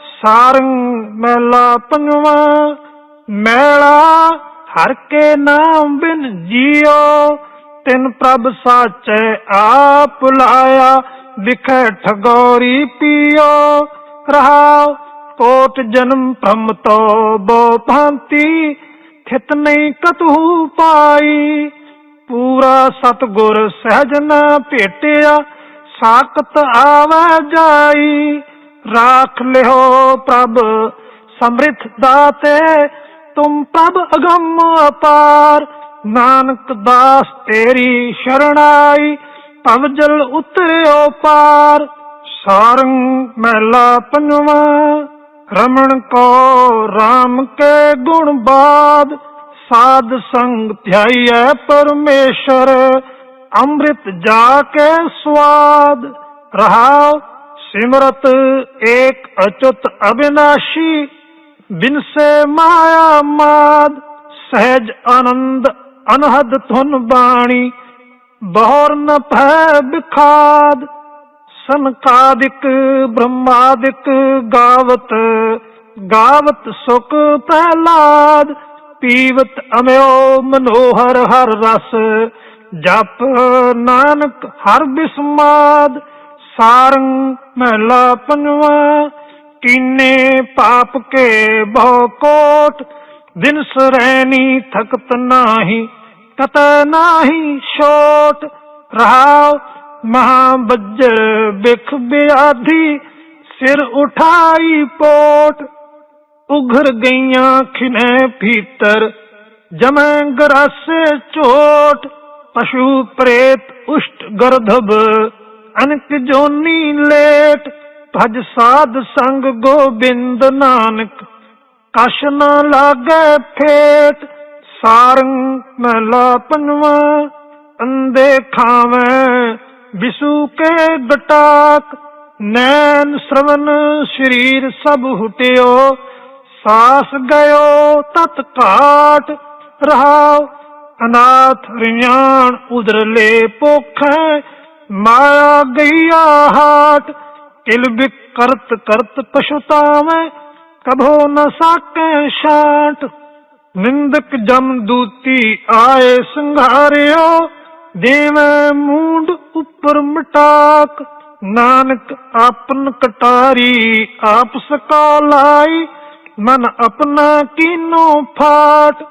ਸਾਰੰਗ ਮਹਿਲਾ ਪੰਜਵਾਂ, ਮੈਲਾ ਹਰ ਕੇ ਨਾਮ ਬਿਨ ਜੀਓ। ਤਿਨ ਪ੍ਰਭ ਸਾਚੈ ਆਪ ਲਾਇਆ ਵਿਖੇ ਠਗੋਰੀ ਪੀਓ। ਰਹਾਉ ਕੋਟ ਜਨਮ ਭ੍ਰਮ ਤੋ ਬੋ ਭਾਂਤੀ, ਥਿਤ ਨਹੀਂ ਕਤੂ ਪਾਈ। ਪੂਰਾ ਸਤਗੁਰ ਸਹਿਜ ਨਾ ਭੇਟਿਆ, ਸਾਖਤ ਆਵਾ ਜਾਈ। ਰਾਖ ਲਿਓ ਪ੍ਰਭ ਸਮ੍ਰਿਤ ਦਾਤੇ, ਤੁਮ ਪ੍ਰਭ ਅਗੰਮ ਅਪਾਰ। ਨਾਨਕ ਦਾਸ ਤੇਰੀ ਸ਼ਰਣਾਈ ਭਵ ਜਲ ਉਤਰਿਓ ਪਾਰ। ਸਾਰੰਗ ਮਹਿਲਾ ਪੰਜਵਾਂ, ਰਮਣ ਕੋ RAM ਕੇ ਗੁਣ ਬਾਦ। ਸਾਧ ਸੰਗ ਧਿਆਈਐ ਪਰਮੇਸ਼ਰ, ਅੰਮ੍ਰਿਤ ਜਾ ਕੇ ਸਵਾਦ। ਰਹਾਉ ਸਿਮਰਤ ਏਕ ਅਚੁਤ ਅਬਿਨਾਸ਼ੀ ਬਿਨ ਮਾਇਆ ਮਾਦ, ਸਹਿਜ ਆਨੰਦ ਅਨਹਦ ਧੁਨ ਬਾਣੀ, ਬਹੁਰ ਨ ਭੈ ਬਿਖਾਦ, ਸੰਕਾਦਿਕ ਬ੍ਰਹਮਾਦਿਕ ਗਾਵਤ ਗਾਵਤ ਸੁਖ ਪਹਿਲਾਦ ਪੀਵਤ ਅਮਿਓ ਮਨੋਹਰ ਹਰ ਰਸ, ਜਪ ਨਾਨਕ ਹਰ ਬਿਸਮਾਦ ਸਾਰੰਗ ਮਹਿਲਾ ਪੰਜਵਾ ਕੀਨੇ ਪਾਪ ਕੇ ਬਹੁ ਕੋਟ ਦਿਨ ਸਰੈਣੀ ਥਕਤ ਨਾਹੀ ਕਤ ਨਾਹੀ ਛੋਟ ਰਹਾਉ ਮਹਾ ਬੱਜਰ ਬਿਖ ਬਿਆਧੀ ਸਿਰ ਉਠਾਈ ਪੋਟ ਉਘਰ ਗਈਆਂ ਖਿਨੇ ਭੀਤਰ ਜਮੈ ਗਰਾਸੇ ਝੋਟ ਪਸ਼ੂ ਪ੍ਰੇਤ ਉਸ਼ਟ ਗਰਧਬ ਅਨਕ ਜੋਨੀ ਲੇਟ, ਭਜ ਸਾਧ ਸੰਗ ਗੋਬਿੰਦ ਨਾਨਕ। ਕਛ ਨ ਲਾਗੇ ਫੇਟ, ਸਾਰੰਗ ਮਹਿਲਾ ਪੰਜਵਾ। ਅੰਦੇ ਖਾਵੇਂ ਵਿਸੂ ਕੇ ਗਟਾਕ। ਨੈਣ ਸ਼ਰਵਨ ਸਰੀਰ ਸਭ ਹੁਟਿਓ। ਸਾਸ ਗਇਓ ਤਤ ਘਾਟ ਰਹਾਉ ਅਨਾਥ ਰਿਆਣ ਉਦਰਲੇ ਪੋਖੈ। ਮਾਇਆ ਗਈਆ ਹਾਟ, ਕਿਲ ਬਿਕ ਕਰਤ ਕਰਤ ਪਛਤਾਵੇਂ ਕਭੋ ਨ ਸਾਕੇ ਛਾਂਟ। ਨਿੰਦਕ ਜਮ ਦੂਤੀ ਆਏ ਸੰਘਾਰਿਓ ਦੇਵੇਂ ਮੂੰਡ ਉੱਪਰ ਮਟਾਕ। ਨਾਨਕ ਆਪਨ ਕਟਾਰੀ ਆਪ ਸਕਾ ਲਾਈ, ਮਨ ਆਪਣਾ ਕੀਨੋ ਫਾਟ।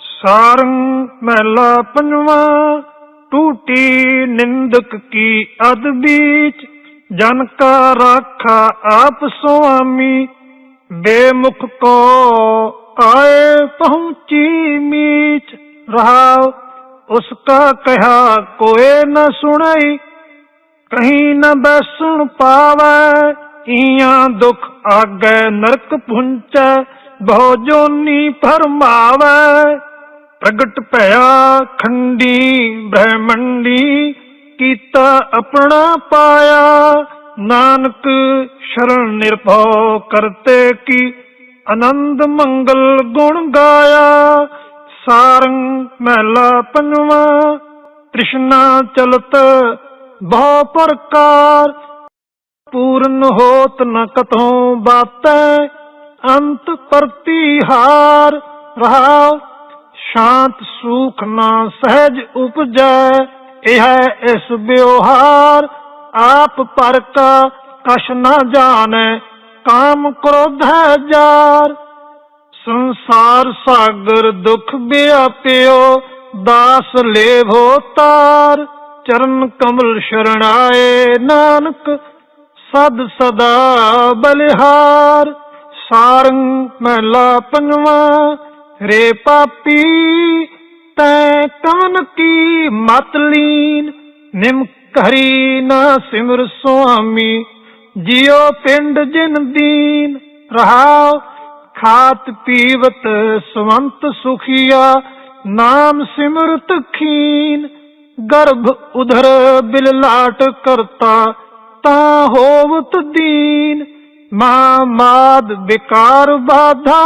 ਸਾਰੰਗ ਮਹਿਲਾ ਪੰਜਵਾ ਟੂਟੀ ਨਿੰਦਕ ਕੀ ਅਦ ਬੀਚ? ਜਨ ਕਾ ਰਾਖਾ ਆਪ ਸੁਆਮੀ, ਬੇਮੁਖ ਕੋ ਆਏ ਪਹੁੰਚੀ ਮੀਚ। ਰਹਾਉ, ਉਸ ਕਾ ਕਹਾ ਕੋਏ ਨ ਸੁਣਈ, ਕਹੀਂ ਨ ਬੈਸਣ ਪਾਵੈ, ਈਆਂ ਦੁਖ ਆਗੈ ਨਰਕ ਪੁੰਚੈ, ਬਹੁ ਜੋਨੀ ਫਰਮਾਵੈ। ਪ੍ਰਗਟ ਭਇਆ ਖੰਡੀ ਬ੍ਰਹਮੰਡੀ ਕੀਤਾ ਆਪਣਾ ਪਾਇਆ। ਨਾਨਕ ਸ਼ਰਨ ਨਿਰਭਉ ਕਰਤੇ ਕੀ ਆਨੰਦ ਮੰਗਲ ਗੁਣ ਗਾਇਆ। ਸਾਰੰਗ ਮਹਿਲਾ ਪੰਜਵਾ, ਤ੍ਰਿਸ਼ਨਾ ਚਲਤ ਬਹੁ ਪ੍ਰਕਾਰ। ਪੂਰਨ ਹੋਤ ਨ ਕਥੋਂ ਬਾਤੈ, ਅੰਤ ਪ੍ਰਤੀਹਾਰ ਰਹਾਉ ਸ਼ਾਂਤ ਸੂਖ ਨਾ ਸਹਿਜ ਉਪਜੈ, ਇਹ ਹੈ ਇਸ ਵਿਵਹਾਰ। ਆਪ ਪਰ ਕਾ ਕਛ ਨਾ ਜਾਣੈ, ਕਾਮ ਕ੍ਰੋਧ ਹੈ ਜਾਰ। ਸੰਸਾਰ ਸਾਗਰ ਦੁਖ ਵਿਆਪਿਓ, ਦਾਸ ਲੇਭੋ ਤਾਰ। ਚਰਨ ਕਮਲ ਸ਼ਰਣਾਏ ਨਾਨਕ, ਸਦ ਸਦਾ ਬਲਿਹਾਰ। ਸਾਰੰਗ ਮਹਿਲਾ ਪੰਜਵਾ ਰੇ ਪਾਪੀ, ਤੈ ਕਵਨ ਕੀ ਮਤ ਨਿਮ ਕਰੀ ਨਾ ਸਿਮਰ ਸੁਆਮੀ, ਜਿਉ ਪਿੰਡ ਜਿਨ ਦੀਨ। ਰਹਾਉ ਖਾਤ ਪੀਵਤ ਸਵੰਤ ਸੁਖੀਆ, ਨਾਮ ਸਿਮਰਤ ਖੀਨ। ਗਰਭ ਉਧਰ ਬਿਲਲਾਟ ਕਰਤਾ, ਤਾਂ ਹੋਵਤ ਦੀਨ। ਮਾ ਮਾਦ ਵਿਕਾਰ ਬਾਧਾ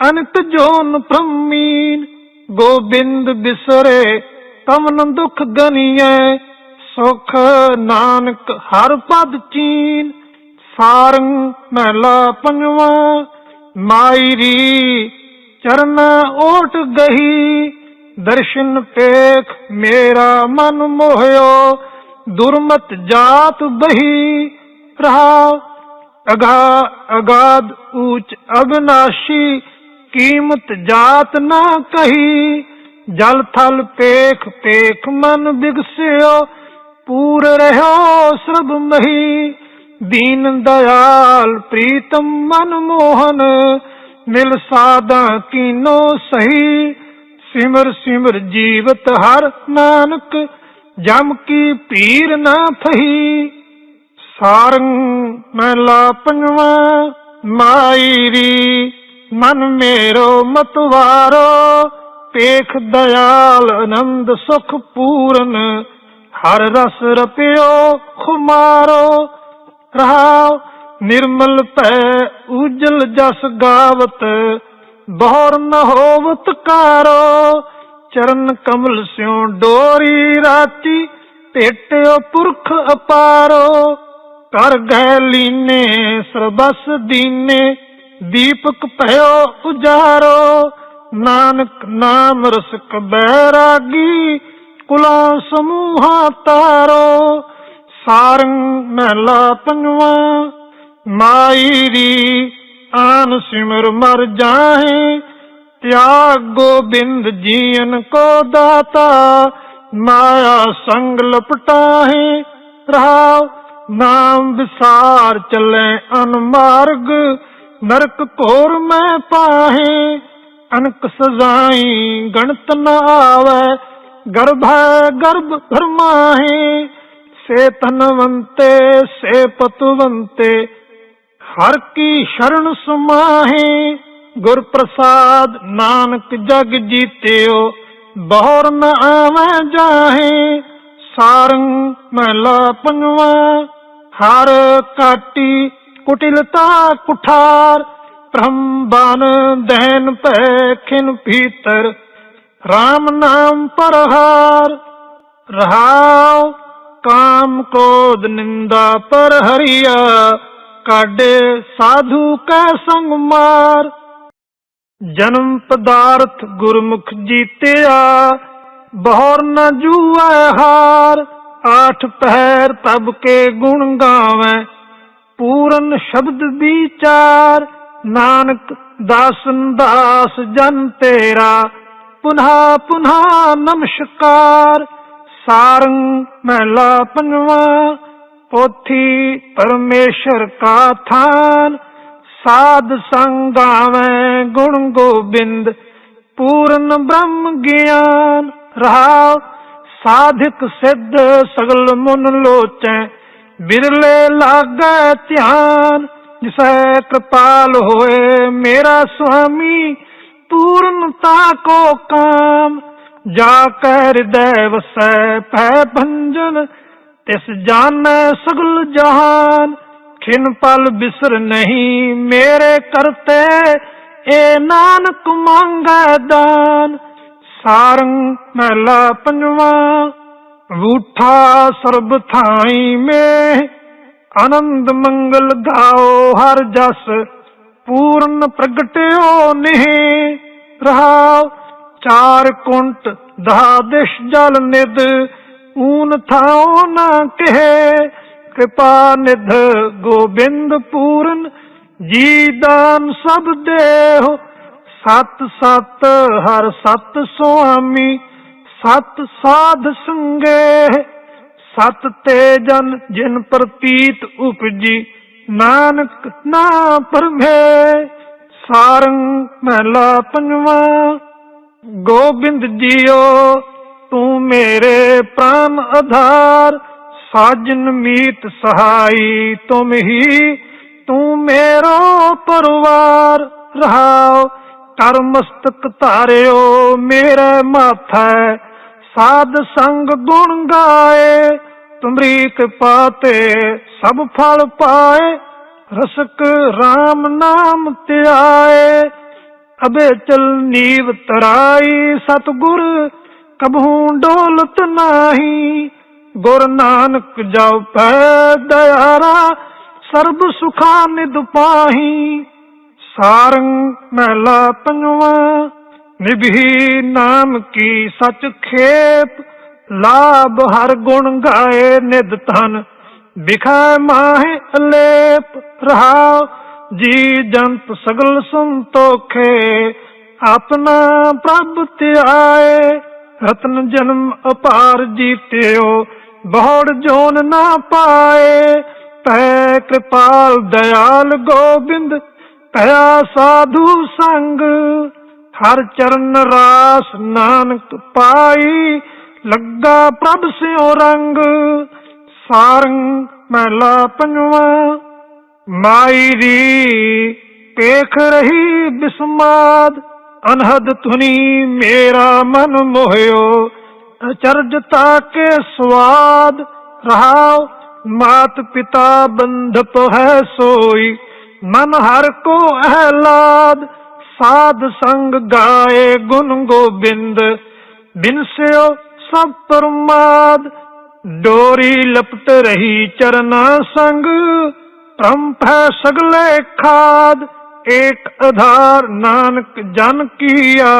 ਅਨੰਤ ਜੋਨ ਪ੍ਰਮੀਨ, ਗੋਬਿੰਦ ਬਿਸਰੇ ਕਮਨ ਦੁਖ ਗਨੀਐ, ਸੁਖ ਨਾਨਕ ਹਰ ਪਦ ਚੀਨ। ਸਾਰੰਗ ਮਹਿਲਾ ਪੰਜਵਾ, ਮਾਇਰੀ ਚਰਨ ਓਟ ਗਹੀ, ਦਰਸ਼ਨ ਪੇਖ ਮੇਰਾ ਮਨ ਮੋਹਿਓ, ਦੁਰਮਤ ਜਾਤ ਬਹੀ ਰਹਾ। ਅਗਾ ਅਗਾਧ ਊਚ ਅਬਨਾਸ਼ੀ ਕੀਮਤ ਜਾਤ ਨਾ ਕਹੀ। ਜਲ ਥਲ ਪੇਖ ਪੇਖ ਮਨ ਬਿਗਸਿਓ। ਪੂਰ ਰਹਿਓ ਸਰਬ ਮਹੀ। ਦੀਨ ਦਇਆਲ ਪ੍ਰੀਤਮ ਮਨ ਮੋਹਨ। ਮਿਲ ਸਾਦਾ ਕੀਨੋ ਸਹੀ। ਸਿਮਰ ਸਿਮਰ ਜੀਵਤ ਹਰ ਨਾਨਕ। ਜਮ ਕੀ ਪੀਰ ਨਾ ਫਹੀ। ਸਾਰੰਗ ਮਹਿਲਾ ਪੰਜਵਾ। ਮਾਇਰੀ ਮਨ ਮੇਰੋ ਮਤਵਾਰੋ ਪੇਖ ਦਇਆਲ ਆਨੰਦ ਸੁਖ ਪੂਰਨ, ਹਰ ਰਸ ਰਪਿਓ ਖੁਮਾਰੋ। ਰਹਾਉ ਨਿਰਮਲ ਭੈ ਉਜਲ ਜਸ ਗਾਵਤ, ਬਹੁਰ ਨ ਹੋਵਤ ਕਾਰੋ। ਚਰਨ ਕਮਲ ਸਿਉ ਡੋਰੀ ਰਾਤੀ ਭੇਟਿਓ ਪੁਰਖ ਅਪਾਰੋ। ਕਰ ਗਏ ਲੀਨੇ ਸਰਬਸ ਦੀਨੇ ਦੀਪਕ ਭਇਓ ਉਜਾਰੋ ਨਾਨਕ ਨਾਮ ਰਸਕ ਬੈਰਾਗੀ, ਕੁਲਾਂ ਸਮੂਹਾ ਤਾਰੋ, ਸਾਰੰਗ ਮਹਿਲਾ ਪੰਜਵਾ ਮਾਇਰੀ ਆਨ ਸਿਮਰ ਮਰ ਜਾਹੇ, ਤਿਆਗ ਗੋਬਿੰਦ ਜੀਨ ਕੋ ਦਾਤਾ, ਮਾਇਆ ਸੰਗ ਲਪਟਾਹੇ, ਰਹਾਉ ਨਾਮ ਵਿਸਾਰ ਚੱਲੇ ਅਨਮਾਰਗ ਨਰਕ ਘੋਰ ਮੈਂ ਪਾਹੇ, ਅਨਕ ਸਜ਼ਾਈ ਗਣਤ ਨਾ ਆਵੇ, ਗਰਭੈ ਗਰਭ ਭਰਮਾਹੇ ਸੇ ਤਨਵੰਤੇ ਸੇ ਪਤਵੰਤੇ, ਹਰ ਕੀ ਸ਼ਰਨ ਸਮਾਹੇ, ਗੁਰ ਪ੍ਰਸਾਦ ਨਾਨਕ ਜਗ ਜੀਤਿਓ, ਬਹੁਰ ਨ ਆਵੇਂ ਜਾਹੇ, ਸਾਰੰਗ ਮਹਿਲਾ ਪੰਜਵਾ, ਹਰ ਕਾਟੀ ਕੁਟਿਲਤਾ ਕੁਠਾਰ ਬ੍ਰਹਮ ਬਨ ਦੈਨ ਭੈ ਖਿਨ ਭੀਤਰ RAM ਨਾਮ ਪਰਹਾਰ। ਰਹਾਉ ਕਾਮ ਕ੍ਰੋਧ ਨਿੰਦਾ ਪਰ ਹਰੀਆ ਕਾਡੇ ਸਾਧੂ ਕੈ ਸੰਗ ਜਨਮ ਪਦਾਰਥ ਗੁਰਮੁਖ ਜੀਤਿਆ, ਬਹੁਰ ਨ ਜੂਐ ਹਾਰ। ਆਠ ਪਹਿਰ ਤਬ ਕੇ ਗੁਣ ਗਾਵੇਂ ਪੂਰਨ ਸ਼ਬਦ ਵਿਚਾਰ, ਨਾਨਕ ਦਾਸਨ ਦਾਸ ਜਨ ਤੇਰਾ, ਪੁਨਹਾ ਪੁਨਹਾ ਨਮਸਕਾਰ, ਸਾਰੰਗ ਮਹਿਲਾ ਪੰਜਵਾ, ਪੋਥੀ ਪਰਮੇਸ਼ਰ ਕਾ ਥਾਨ, ਸਾਧ ਸੰਗਾਵੇਂ ਗੁਣ ਗੋਬਿੰਦ, ਪੂਰਨ ਬ੍ਰਹਮ ਗਿਆਨ ਰਹਾ ਸਾਧਿਕ ਸਿੱਧ ਸਗਲ ਮਨ ਲੋਚੈ ਬਿਰਲੇ ਲਾਗੈ ਧਿਆਨ, ਜਿਸੈ ਕਿਰਪਾਲ ਹੋਏ ਮੇਰਾ ਸੁਆਮੀ ਪੂਰਨਤਾ ਕੋ ਕਾਮ। ਜਾ ਕੈ ਹਿਰਦੈ ਵਸੈ ਭੈ ਭੰਜਨ, ਤਿਸ ਜਾਣੈ ਸਗਲ ਜਹਾਨ। ਖਿਨ ਪਲ ਬਿਸਰ ਨਹੀਂ ਮੇਰੇ ਕਰਤੇ, ਏ ਨਾਨਕ ਮੰਗੈ ਦਾਨ। ਸਾਰੰਗ ਮਹਿਲਾ ਪੰਜਵਾ ਰੂਠਾ ਸਰਬ ਥਾਈ ਮੇ, ਆਨੰਦ ਮੰਗਲ ਗਾਓ ਹਰ ਜਸ, ਪੂਰਨ ਪ੍ਰਗਟਿਓ ਨਿਹ ਰਹਾਉ ਚਾਰ ਕੁੰਟ ਦਹਾ ਦਿਸ਼ ਜਲ ਨਿਦ ਊਨ ਥਾਉ ਨਾ ਕਹੇ, ਕਿਰਪਾ ਨਿਧ ਗੋਬਿੰਦ ਪੂਰਨ, ਜੀ ਦਾਨ ਸਭ ਦੇਹੁ, ਸਤ ਸਤ ਹਰ ਸਤ ਸੁਆਮੀ ਸਤ ਸਾਧ ਸੰਗੇ ਸਤ ਤੇ ਜਨ ਜਿਨ ਪ੍ਰਤੀਤ ਉਪਜੀ, ਨਾਨਕ ਨਾ ਪਰਮੇ, ਸਾਰੰਗ ਮਹਿਲਾ ਪੰਜਵਾ, ਗੋਬਿੰਦ ਜੀਓ, ਤੂੰ ਮੇਰੇ ਪ੍ਰਾਨ ਆਧਾਰ, ਸਾਜਨ ਮੀਤ ਸਹਾਈ ਤੁਮ ਹੀ, ਤੂੰ ਮੇਰਾ ਪਰਵਾਰ ਰਹਾਓ ਕਰ ਮਸਤਕ ਧਾਰਿਓ ਮੇਰੇ ਮਾਥੈ ਸਾਧ ਸੰਗ ਗੁਣ ਗਾਏ ਤੁਮਰੀ ਕਿਰਪਾ ਤੇ ਸਭ ਫਲ ਪਾਏ, ਰਸਕ RAM ਨਾਮ ਧਿਆਏ। ਅਬੇ ਚਲ ਨੀਵ ਤਰਾਈ ਸਤਗੁਰ, ਕਬਹੂ ਡੋਲਤ ਨਾਹੀ। ਗੁਰ ਨਾਨਕ ਜਪ ਪੈ ਦਇਆਰਾ, ਸਰਬ ਸੁਖਾ ਨਿਦ ਪਾਹੀ। ਸਾਰੰਗ ਮਹਿਲਾ ਪੰਜਵਾਂ ਨਿਭੀ ਨਾਮ ਕੀ ਸਚ ਖੇਪ? ਲਾਭ ਹਰ ਗੁਣ ਗਾਏ ਨਿਦ ਤਨ ਬਿਖਾ ਮਾਹਿ ਅਲੇਪ ਰਹਾ। ਜੀ ਜੰਤ ਸਗਲ ਸੰਤੋਖੇ। ਆਪਣਾ ਪ੍ਰਭ ਧਿਆਏ। ਰਤਨ ਜਨਮ ਅਪਾਰ ਜੀਤਿਓ। ਬਹੁੜ ਜੋਨ ਨਾ ਪਾਏ। ਤੈ ਕਿਰਪਾਲ ਦਇਆਲ ਗੋਬਿੰਦ। ਭਇਆ ਸਾਧੂ ਸੰਗ। ਹਰ ਚਰਨ ਰਾਸ ਨਾਨਕ ਪਾਈ, ਲੱਗਾ ਪ੍ਰਭ ਸਿਉ ਰੰਗ, ਸਾਰੰਗ ਮਹਿਲਾ ਪੰਜਵਾਂ। ਮਾਈ ਦੀ ਪੇਖ ਰਹੀ ਬਿਸਮਾਦ, ਅਨਹਦ ਧੁਨੀ ਮੇਰਾ ਮਨ ਮੋਹਿਓ ਅਚਰਜਤਾ ਕੇ ਸਵਾਦ, ਰਹਾਉ ਮਾਤ ਪਿਤਾ ਬੰਧਪ ਹੈ ਸੋਈ, ਮਨ ਹਰ ਕੋ ਅਹਲਾਦ। ਸਾਧ ਸੰਗ ਗਾਏ ਗੁਣ ਗੋਬਿੰਦ ਬਿਨਸਿਓ ਸਭ ਪਰਮਾਦ। ਡੋਰੀ ਲਪਟ ਰਹੀ ਚਰਨਾ ਸੰਗ ਪ੍ਰੰਭ ਹੈ ਸਗਲੇ ਖਾਦ। ਏਕ ਆਧਾਰ ਨਾਨਕ ਜਨ ਕੀਆ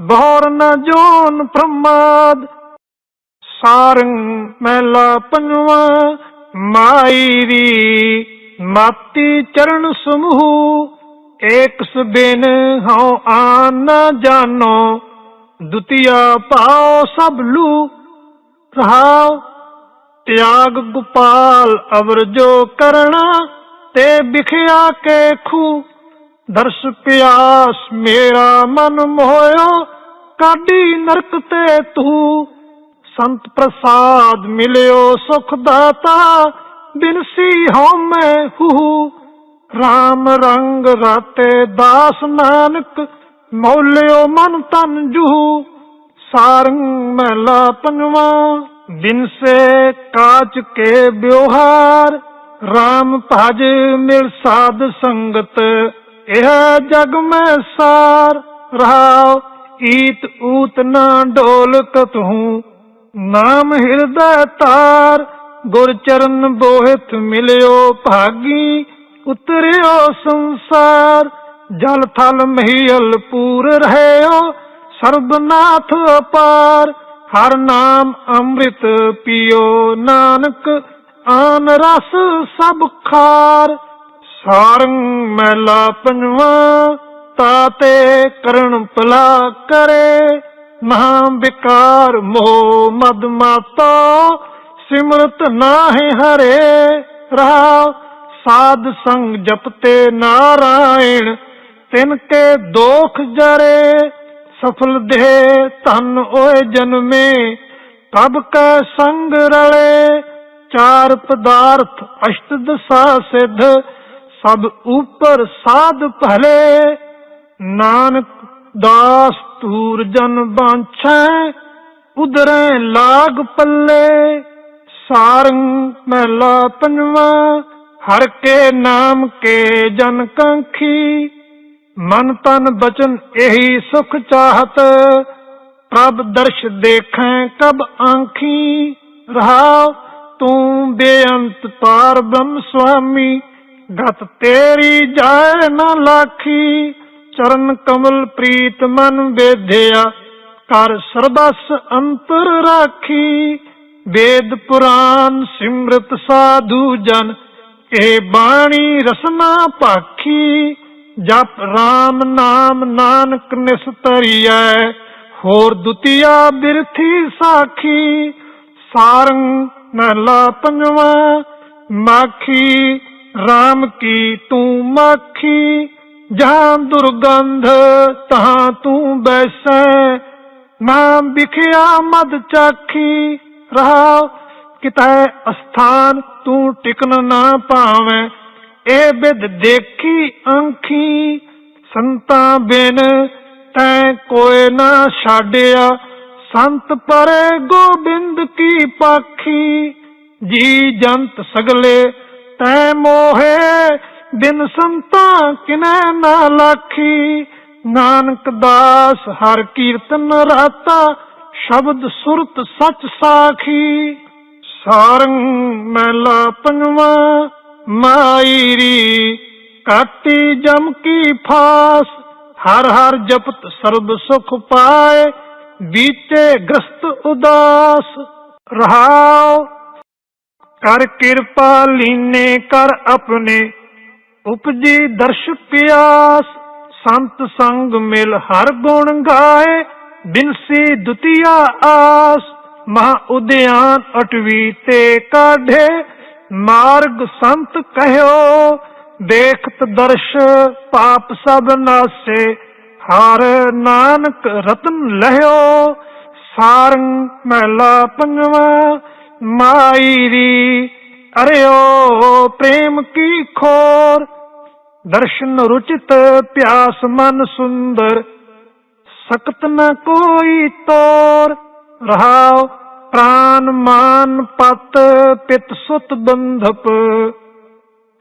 ਬਹੁਰ ਨ ਜੋਨ ਪ੍ਰਮਾਦ। ਸਾਰੰਗ ਮਹਿਲਾ ਪੰਜਵਾਂ, ਮਾਈ ਦੀ ਮਾਤੀ ਚਰਨ ਸਮੂਹ। ਏਕ ਸਬਿਨ ਹਉ ਆਨ ਨ ਜਾਨੋ, ਦੁਤੀਆ ਪਾਉ ਸਭ ਲੂ ਰਹਾਉ। ਤਿਆਗ ਗੋਪਾਲ ਅਵਰ ਜੋ ਕਰਣਾ, ਤੇ ਵਿਖਿਆ ਕੇ ਖੂ ਦਰਸ ਪਿਆਸ ਮੇਰਾ ਮਨ ਮੋਇਓ, ਕਾਢੀ ਨਰਕ ਤੇ ਤੂੰ। ਸੰਤ ਪ੍ਰਸਾਦ ਮਿਲਿਓ ਸੁਖ ਦਾਤਾ ਬਿਨਸੀ ਹਉ ਮੈਂ ਹੂ। RAM ਰੰਗ ਰਾਤੇ ਦਾਸ ਨਾਨਕ, ਮੌਲਿਓ ਮਨ ਤਨ ਜੂ ਸਾਰੰਗ ਮਹਿਲਾ ਪੰਜਵਾਂ ਦਿਨ ਸੇ ਕਾਚ ਕੇ ਵਿਵਹਾਰ RAM ਭਜ ਮਿਲ ਸਾਧ ਸੰਗਤ, ਇਹ ਜਗ ਮੈਂ ਸਾਰ, ਰਹਾਉ ਈਤ ਊਤ ਨਾ ਢੋਲਕ ਤੂੰ ਨਾਮ ਹਿਰਦੈ ਤਾਰ, ਗੁਰ ਚਰਨ ਬੋਹਿਤ ਮਿਲਿਓ ਭਾਗੀ ਉਤਰਿਓ ਸੰਸਾਰ, ਜਲ ਥਲ ਮਹੀਲ ਪੂਰ ਰਹਿਓ, ਸਰਬਨਾਥ ਅਪਾਰ। ਹਰ ਨਾਮ ਅੰਮ੍ਰਿਤ ਪੀਓ ਨਾਨਕ, ਆਨ ਰਸ ਸਭ ਖਾਰ। ਸਾਰੰਗ ਮਹਿਲਾ ਪੰਜਵਾਂ ਤਾਤੇ ਕਰਣ ਭਲਾ ਕਰੇ। ਮਹਾ ਵਿਕਾਰ ਮੋਹ ਮਦ ਮਾਤਾ, ਸਿਮਰਤ ਨਾਹਿ ਹਰੇ ਰਹਾ। ਸਾਧ ਸੰਗ ਜਪਤੇ ਨਾਰਾਇਣ, ਤਿਨ ਕੇ ਦੋਖ ਜਰੇ, ਸਫਲ ਦੇ ਧਨ ਓਏ ਜਨਮੇ ਪ੍ਰਭ ਕੈ ਸੰਗ ਰਲੇ, ਚਾਰ ਪਦਾਰਥ ਅਸ਼ਟ ਦਸਾ ਸਿਧ, ਸਭ ਉਪਰ ਸਾਧ ਭਲੇ, ਨਾਨਕ ਦਾਸ ਤੂਰ ਜਨ ਬਾਂਛੈ ਉਦਰੈ ਲਾਗ ਪੱਲੇ, ਸਾਰੰਗ ਮਹਿਲਾ ਪੰਜਵਾਂ ਹਰ ਕੇ ਨਾਮ ਕੇ ਜਨ ਕੰਖੀ, ਮਨ ਤਨ ਬਚਨ ਇਹੀ ਸੁਖ ਚਾਹਤ, ਪ੍ਰਭ ਦਰਸ਼ ਦੇਖੈ ਕਬ ਆਂਖੀ ਰਹਾ ਤੂੰ ਬੇਅੰਤ ਪਾਰ ਬ੍ਰਹਮ ਸੁਆਮੀ, ਗਤ ਤੇਰੀ ਜਾਏ ਨ ਲਾਖੀ, ਚਰਨ ਕਮਲ ਪ੍ਰੀਤ ਮਨ ਵੇਧਿਆ, ਕਰ ਸਰਬਸ ਅੰਤਰ ਰਾਖੀ, ਵੇਦ ਪੁਰਾਨ ਸਿਮਰਤ ਸਾਧੂ ਜਨ ਇਹ ਬਾਣੀ ਰਸਨਾ ਭਾਖੀ ਜਪ RAM ਨਾਮ ਨਾਨਕ ਨਿਸਤਰੀਐ ਹੋਰ ਦੁਤੀਆ ਬਿਰਥੀ ਸਾਖੀ, ਸਾਰੰਗ ਮਹਿਲਾ ਪੰਜਵਾਂ, ਮਾਖੀ RAM ਕੀ ਤੂੰ ਮਾਖੀ, ਜਹਾਂ ਦੁਰਗੰਧ ਤਹਾਂ ਤੂੰ ਬੈਸੈ, ਨਾਮ ਵਿਖਿਆ ਮਦ ਚਾਖੀ ਰਹਾ ਕਿਤੈ ਅਸਥਾਨ ਤੂੰ ਟਿਕਨ ਨਾ ਪਾਵੇਂ। ਇਹ ਬਿਦ ਦੇਖੀ ਅੰਖੀ, ਸੰਤਾਂ ਬਿਨ ਤੈ ਕੋਏ ਨਾ ਛਾੜਿਆ ਸੰਤ ਪਰੇ ਗੋਬਿੰਦ ਕੀ ਪਾਖੀ, ਜੀ ਜੰਤ ਸਗਲੇ ਤੈ ਮੋਹੇ। ਬਿਨ ਸੰਤਾਂ ਕਿਨੈ ਨਾ ਲਾਖੀ। ਨਾਨਕ ਦਾਸ ਹਰ ਕੀਰਤਨ ਰਾਤਾ, ਸ਼ਬਦ ਸੁਰਤ ਸਚ ਸਾਖੀ। ਸਾਰੰਗ ਮਹਿਲਾ ਪੰਜਵਾਂ ਮਾਇਰੀ ਕਾਟੀ ਜਮ ਕੀ ਫਾਸ, ਹਰ ਹਰ ਜਪਤ ਸਰਬ ਸੁਖ ਪਾਏ, ਬੀਤੇ ਗ੍ਰਸਤ ਉਦਾਸ। ਰਹਾਉ, ਕਰ ਕਿਰਪਾ ਲੀਨੇ, ਕਰ ਆਪਣੇ ਉਪਜੀ ਦਰਸ਼ ਪਿਆਸ। ਸੰਤ ਸੰਗ ਮਿਲ ਹਰ ਗੁਣ ਗਾਏ, ਬਿਨਸੀ ਦੁਤੀਆ ਆਸ। ਮਹਾ ਉਦਿਆਨ ਅਟਵੀ ਤੇ ਕਾਢੇ, ਮਾਰਗ ਸੰਤ ਕਹਿਓ, ਦੇਖਤ ਦਰਸ਼ ਪਾਪ ਸਭ ਨਾਸੇ, ਹਰ ਨਾਨਕ ਰਤਨ ਲਹਿਓ, ਸਾਰੰਗ ਮਹਿਲਾ ਪੰਜਵਾ, ਮਾਈ ਦੀ ਅਰਿਓ, ਪ੍ਰੇਮ ਕੀ ਖੋਰ, ਦਰਸ਼ਨ ਰੁਚਿਤ ਪਿਆਸ ਮਨ ਸੁੰਦਰ, ਸਕਤ ਨ ਕੋਈ ਤੋਰ। ਰਹਾਉ ਪ੍ਰਾਨ ਮਾਨ ਪਤ ਪਿਤ ਸੁਤ ਬੰਧਪ।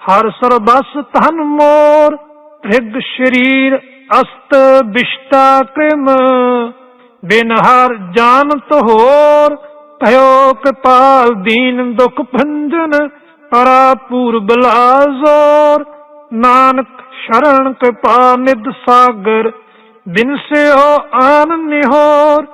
ਹਰ ਸਰਬਸ ਧਨ ਮੋਰ ਰਿਗ ਸ਼ਰੀਰ ਅਸਤ ਬਿਸ਼ਟਾ ਕ੍ਰਿਮ। ਬਿਨ ਹਰ ਜਾਣਤ ਹੋਰ, ਭਇਓ ਕਪਾਲ ਦੀਨ ਦੁਖ ਭੰਜਨ, ਪਰਾ ਪੂਰਬ ਲਾਜ਼ੋਰ ਨਾਨਕ ਸ਼ਰਨ ਕਿਰਪਾ ਨਿਦ ਸਾਗਰ, ਬਿਨ ਸੇ ਸਿਓ ਆਨ ਨਿਹੋਰ।